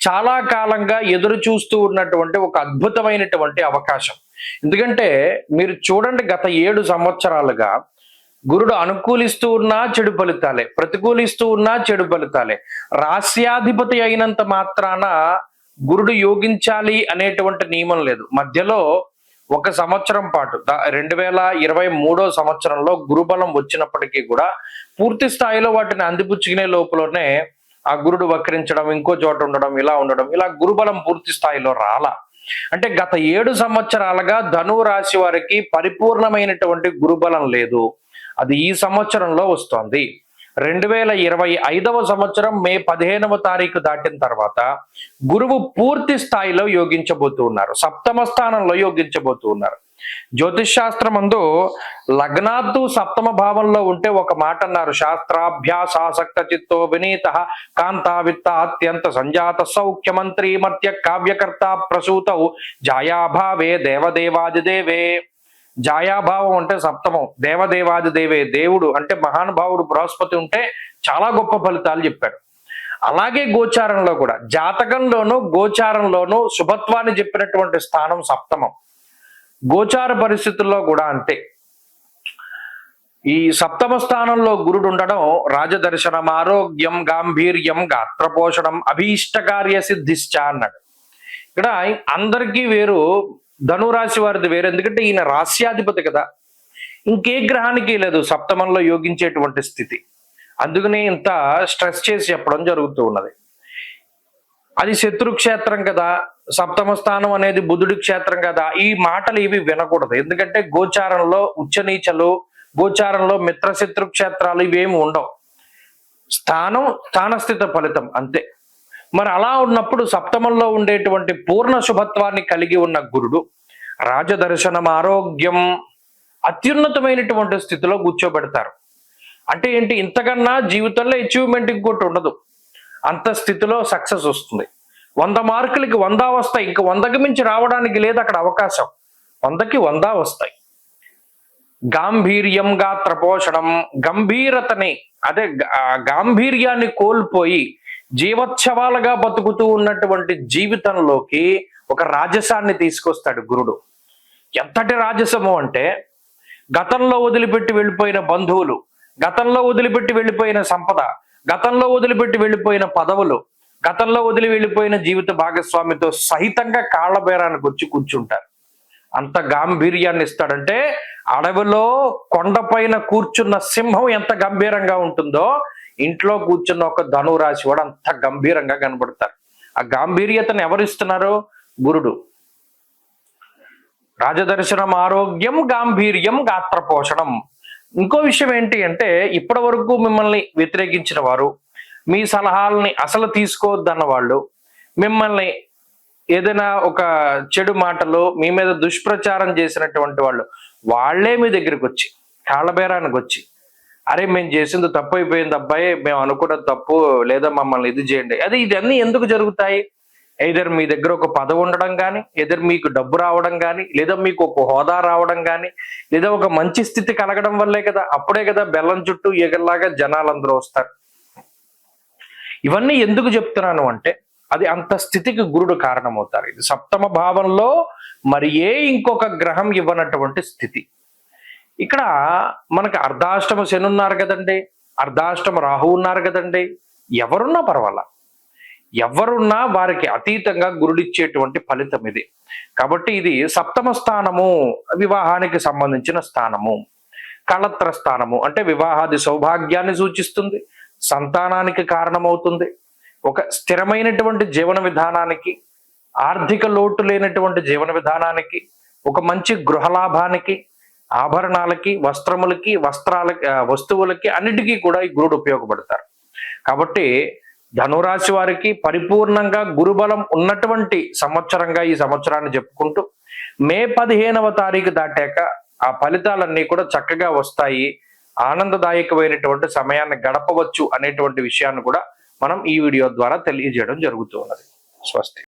చాలా కాలంగా ఎదురు చూస్తూ ఉన్నటువంటి ఒక అద్భుతమైనటువంటి అవకాశం. ఎందుకంటే మీరు చూడండి గత ఏడు సంవత్సరాలుగా గురుడు అనుకూలిస్తూ ఉన్నా చెడు ఫలితాలే ప్రతికూలిస్తూ ఉన్నా చెడు ఫలితాలే. రాస్యాధిపతి అయినంత మాత్రాన గురుడు యోగించాలి అనేటువంటి నియమం లేదు. మధ్యలో ఒక సంవత్సరం పాటు రెండు వేల ఇరవై మూడో సంవత్సరంలో గురుబలం వచ్చినప్పటికీ కూడా పూర్తి స్థాయిలో వాటిని అందిపుచ్చుకునే లోపలనే ఆ గురుడు వక్రించడం ఇంకో చోట ఉండడం ఇలా ఉండడం ఇలా గురుబలం పూర్తి స్థాయిలో రాలా. అంటే గత ఏడు సంవత్సరాలుగా ధనువు రాశి వారికి పరిపూర్ణమైనటువంటి గురుబలం లేదు. అది ఈ సంవత్సరంలో వస్తోంది. రెండు వేల ఇరవై ఐదవ సంవత్సరం మే పదిహేనవ తారీఖు దాటిన తర్వాత గురువు పూర్తి స్థాయిలో యోగించబోతూ ఉన్నారు. సప్తమ స్థానంలో యోగించబోతూ ఉన్నారు. జ్యోతిష్ శాస్త్రమందు లగ్నాత్తు సప్తమ భావంలో ఉంటే ఒక మాట అన్నారు. శాస్త్రాభ్యాసాసక్త చిత్తో వినీత కాంతావిత్త అత్యంత సంజాత సౌఖ్య మంత్రి మర్త్య కావ్యకర్త ప్రసూత జాయాభావే దేవదేవాదిదేవే. జాయాభావం అంటే సప్తమం దేవదేవాది దేవే దేవుడు అంటే మహానుభావుడు బృహస్పతి ఉంటే చాలా గొప్ప ఫలితాలు చెప్పాడు. అలాగే గోచారంలో కూడా జాతకంలోనూ గోచారంలోనూ శుభత్వాన్ని చెప్పినటువంటి స్థానం సప్తమం. గోచార పరిస్థితుల్లో కూడా అంతే. ఈ సప్తమ స్థానంలో గురుడు ఉండడం రాజదర్శనం ఆరోగ్యం గాంభీర్యం గాత్రపోషణం అభీష్టకార్య సిద్ధిశ్చ అన్నాడు. ఇక్కడ అందరికీ వేరు ధనురాశి వారిది వేరు. ఎందుకంటే ఈయన రాస్యాధిపతి కదా. ఇంకే గ్రహానికి లేదు సప్తమంలో యోగించేటువంటి స్థితి. అందుకనే ఇంత స్ట్రెస్ చేసి చెప్పడం జరుగుతూ ఉన్నది. అది శత్రుక్షేత్రం కదా సప్తమ స్థానం అనేది బుధుడి క్షేత్రం కదా. ఈ మాటలు ఇవి వినకూడదు. ఎందుకంటే గోచారంలో ఉచ్చనీచలు గోచారంలో మిత్రశత్రు క్షేత్రాలు ఇవేమి ఉండవు. స్థానం స్థానస్థిత ఫలితం అంతే. మరి అలా ఉన్నప్పుడు సప్తమంలో ఉండేటువంటి పూర్ణ శుభత్వాన్ని కలిగి ఉన్న గురుడు రాజదర్శనం ఆరోగ్యం అత్యున్నతమైనటువంటి స్థితిలో కూర్చోబెడతారు. అంటే ఏంటి? ఇంతకన్నా జీవితంలో అచీవ్మెంట్ ఇంకోటి ఉండదు. అంత స్థితిలో సక్సెస్ వస్తుంది. వంద మార్కులకి వంద వస్తాయి. ఇంక వందకి మించి రావడానికి లేదు అక్కడ అవకాశం. వందకి వంద వస్తాయి. గాంభీర్యం గాత్రపోషణం గంభీరతని అదే గాంభీర్యాన్ని కోల్పోయి జీవోత్సవాలుగా బతుకుతూ ఉన్నటువంటి జీవితంలోకి ఒక రాజసాన్ని తీసుకొస్తాడు గురుడు. ఎంతటి రాజసము అంటే గతంలో వదిలిపెట్టి వెళ్ళిపోయిన బంధువులు గతంలో వదిలిపెట్టి వెళ్ళిపోయిన సంపద గతంలో వదిలిపెట్టి వెళ్ళిపోయిన పదవులు గతంలో వదిలి వెళ్ళిపోయిన జీవిత భాగస్వామితో సహితంగా కాళ్ళబేరానికి వచ్చి కూర్చుంటారు. అంత గాంభీర్యాన్ని ఇస్తాడంటే అడవిలో కొండపైన కూర్చున్న సింహం ఎంత గంభీరంగా ఉంటుందో ఇంట్లో కూర్చున్న ఒక ధనురాశి వాడు అంత గంభీరంగా కనబడతారు. ఆ గాంభీర్యతను ఎవరిస్తున్నారు? గురుడు. రాజదర్శనం ఆరోగ్యం గాంభీర్యం గాత్రపోషణం. ఇంకో విషయం ఏంటి అంటే ఇప్పటి వరకు మిమ్మల్ని వ్యతిరేకించిన వారు మీ సలహాలని అసలు తీసుకోవద్దన్న వాళ్ళు మిమ్మల్ని ఏదైనా ఒక చెడు మాటలు మీ మీద దుష్ప్రచారం చేసినటువంటి వాళ్ళు వాళ్ళే మీ దగ్గరికి వచ్చి కాళ్ళబేరానికి వచ్చి అరే మేము చేసింది తప్పు అయిపోయింది అబ్బాయి మేము అనుకున్న తప్పు లేదా మమ్మల్ని ఇది చేయండి. అది ఇదన్నీ ఎందుకు జరుగుతాయి? ఎయిదర్ మీ దగ్గర ఒక పదవి ఉండడం కానీ ఎదర్ మీకు డబ్బు రావడం కానీ లేదా మీకు ఒక హోదా రావడం కానీ లేదా ఒక మంచి స్థితి కలగడం వల్లే కదా అప్పుడే కదా బెల్లం చుట్టూ ఈగల్లాగా జనాలందరూ వస్తారు. ఇవన్నీ ఎందుకు చెప్తున్నాను అంటే అది అంత స్థితికి గురుడు కారణమవుతారు. ఇది సప్తమ భావంలో మరి ఏ ఇంకొక గ్రహం ఇవ్వనటువంటి స్థితి. ఇక్కడ మనకి అర్ధాష్టమ శని ఉన్నారు కదండి అర్ధాష్టమ రాహు ఉన్నారు కదండి ఎవరున్నా పర్వాలా? ఎవరున్నా వారికి అతీతంగా గురుడిచ్చేటువంటి ఫలితం ఇది. కాబట్టి ఇది సప్తమ స్థానము వివాహానికి సంబంధించిన స్థానము. కళత్ర స్థానము అంటే వివాహాది సౌభాగ్యాన్ని సూచిస్తుంది సంతానానికి కారణమవుతుంది. ఒక స్థిరమైనటువంటి జీవన విధానానికి ఆర్థిక లోటు లేనటువంటి జీవన విధానానికి ఒక మంచి గృహలాభానికి ఆభరణాలకి వస్త్రములకి వస్త్రాలకి వస్తువులకి అన్నిటికీ కూడా ఈ గురుడు ఉపయోగపడతారు. కాబట్టి ధనురాశి వారికి పరిపూర్ణంగా గురుబలం ఉన్నటువంటి సంవత్సరంగా ఈ సంవత్సరాన్ని చెప్పుకుంటూ మే పదిహేనవ తారీఖు దాటాక ఆ ఫలితాలన్నీ కూడా చక్కగా వస్తాయి. ఆనందదాయకమైనటువంటి సమయాన్ని గడపవచ్చు అనేటువంటి విషయాన్ని కూడా మనం ఈ వీడియో ద్వారా తెలియజేయడం జరుగుతున్నది స్వస్తి.